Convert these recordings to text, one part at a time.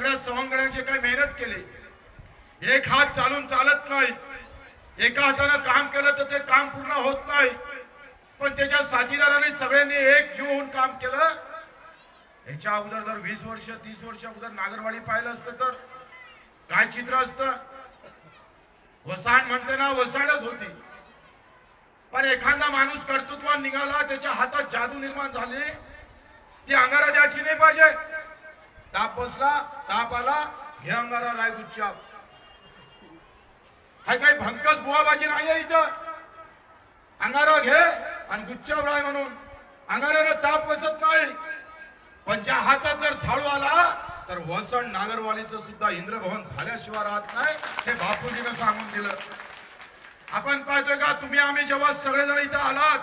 सगळ्या सवंगड्यांची काही मेहनत केली. एक हात चालून चालत नाही. एका हातानं काम केलं तर ते काम पूर्ण होत नाही. पण त्याच्या साथीदाराने सगळ्यांनी एक जीव होऊन काम केलं. याच्या अगोदर जर वीस वर्ष तीस वर्ष अगोदर नागरवाडी पाहिलं असतं तर काय चित्र असतं. वसाण म्हणते ना वसाणच होती. पण एखादा माणूस कर्तृत्वान निघाला त्याच्या हातात जादू निर्माण झाली. ती अंगारा द्यायची नाही पाहिजे. ताप बसला ताप आला घे अंगारा राय गुच्चाप हा काही भंकस बुवाबाजी नाही आहे इथं? अंगारा घे आणि गुच्छाप राय म्हणून. अंगाऱ्यानं ताप बसत नाही. पण ज्या हातात जर झाडू आला तर वसण नागरवालीचं सुद्धा इंद्रभवन झाल्याशिवाय राहत नाही हे बापूजीनं सांगून दिलं. आपण पाहतोय का तुम्ही आम्ही जेव्हा सगळेजण इथं आलात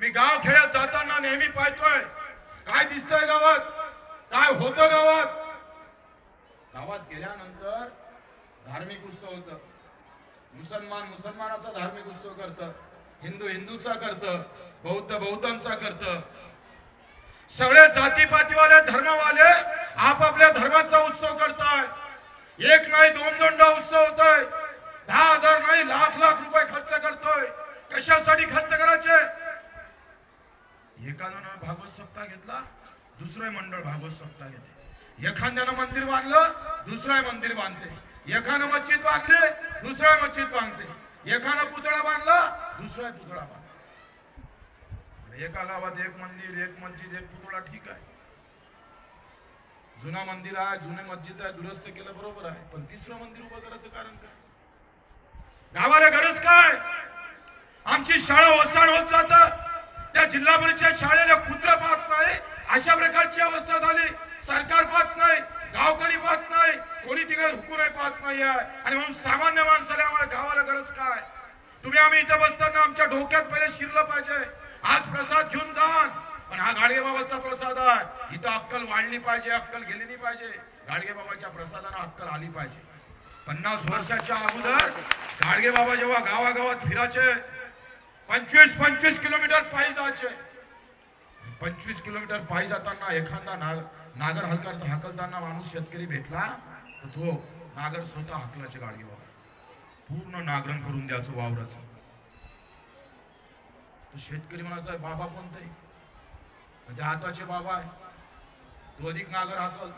मी गाव खेळत जाताना नेहमी पाहतोय. काय दिसतंय गावात? काय होतं गावात? गावात गेल्यानंतर धार्मिक उत्सव होत. मुसलमान मुसलमानाचा धार्मिक उत्सव करत. हिंदू हिंदूचा करत. बौद्ध बौद्धांचा करत. सगळे जातीपातीवाले धर्मवाले आपापल्या धर्माचा उत्सव करताय. एक नाही दोन दोनदा उत्सव होतोय. दहा हजार नाही लाख लाख रुपये खर्च करतोय. कशासाठी खर्च करायचे? एकानं भागवत सप्ताह घेतला. दुसरं मंडळ भागवत सप्ताह घेते. एखाद्यानं मंदिर बांधलं दुसरं मंदिर बांधते. एखादं मस्जिद बांधले दुसरं मस्जिद बांधते. एखादा पुतळा बांधला दुसरा पुतळा बांधला एका गावात एक मंदिर एक मस्जिद एक पुतळा ठीक आहे. जुना मंदिर आहे जुने मस्जिद आहे दुरुस्त केलं बरोबर आहे. पण तिसरं मंदिर उभं करायचं कारण काय? गावाला गरज काय? आमची शाळा ओसाड होत जात. त्या जिल्हा परिषद शाळेला कुत्र पाहत नाही. अशा प्रकारची अवस्था झाली. सरकार पाहत नाही गावकरी पाहत नाही कोणी तिकडे हुकून पाहत नाही आहे आणि म्हणून सामान्य माणसाला आम्हाला गावाला गरज काय? तुम्ही आम्ही इथं बसताना आमच्या डोक्यात पहिले शिरलं पाहिजे. आज प्रसाद घेऊन जा. पण हा गाडगे बाबाचा प्रसाद आहे. इथं अक्कल वाढली पाहिजे अक्कल गेली नाही पाहिजे. गाडगे बाबाच्या प्रसादानं अक्कल आली पाहिजे. पन्नास वर्षाच्या अगोदर गाडगे बाबा जेव्हा गावागावात फिरायचे पंचवीस पंचवीस किलोमीटर पायी जायचे. पंचवीस किलोमीटर पायी जाताना एखादा नाग नागर हलकर हाकलताना माणूस शेतकरी भेटला तर तो नागर स्वतः हाकलाचे गाडीवर. पूर्ण नागरण करून द्यायचं वावराचं. तो शेतकरी म्हणायचा बाबा कोणते? म्हणजे हाताचे बाबा आहे. तो अधिक नागर हाकल.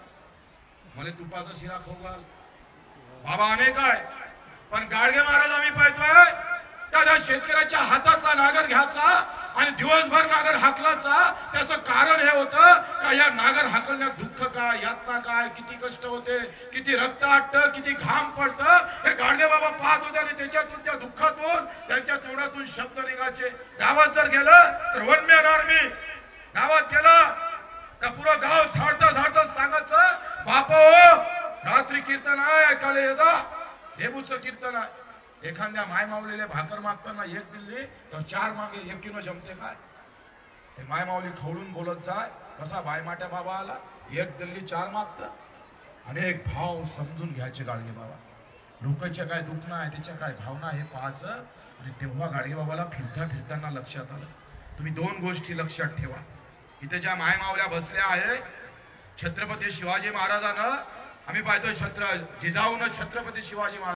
मला तुपाचा शिरा खाऊ घाल. बाबा अनेक आहे पण गाडगे महाराज आम्ही पाहतोय त्या त्या शेतकऱ्याच्या हातातला नागर घ्यायचा आणि दिवसभर नागर हाकलाचा त्याचं कारण हे होतं का या नागर हाकलण्यात दुःख काय यातना काय किती कष्ट होते किती रक्त आटत किती घाम पडतं हे गाडगे बाबा पाहत होते आणि त्याच्यातून त्या दुःखातून त्यांच्या तोंडातून शब्द निघायचे. गावात जर गेलं तर वन मॅन आर्मी. गावात गेलं का पुरं गाव झाडता झाडता सांगायचं बाप हो रात्री कीर्तन आहे ऐकायला येता देबूचं कीर्तन आहे. एखाद्या माय माऊलीला भाकर मागताना एक दिल्ली तर चार मागे एक किलो जमते काय? ते माय माऊली खवळून बोलत जाय कसा बायमाट्या बाबा आला एक दिल्ली चार मागत. अनेक भाव समजून घ्यायचे गाडगे बाबा. लोकांच्या काय दुखणं आहे त्याच्या काय भावना हे पाहायचं. आणि तेव्हा गाडगे बाबाला फिरता फिरताना लक्षात आलं. तुम्ही दोन गोष्टी लक्षात ठेवा. इथे ज्या मायमावल्या बसल्या आहे छत्रपती शिवाजी महाराजानं आम्ही पाहतोय छत्र जिजाऊन छत्रपती शिवाजी महाराज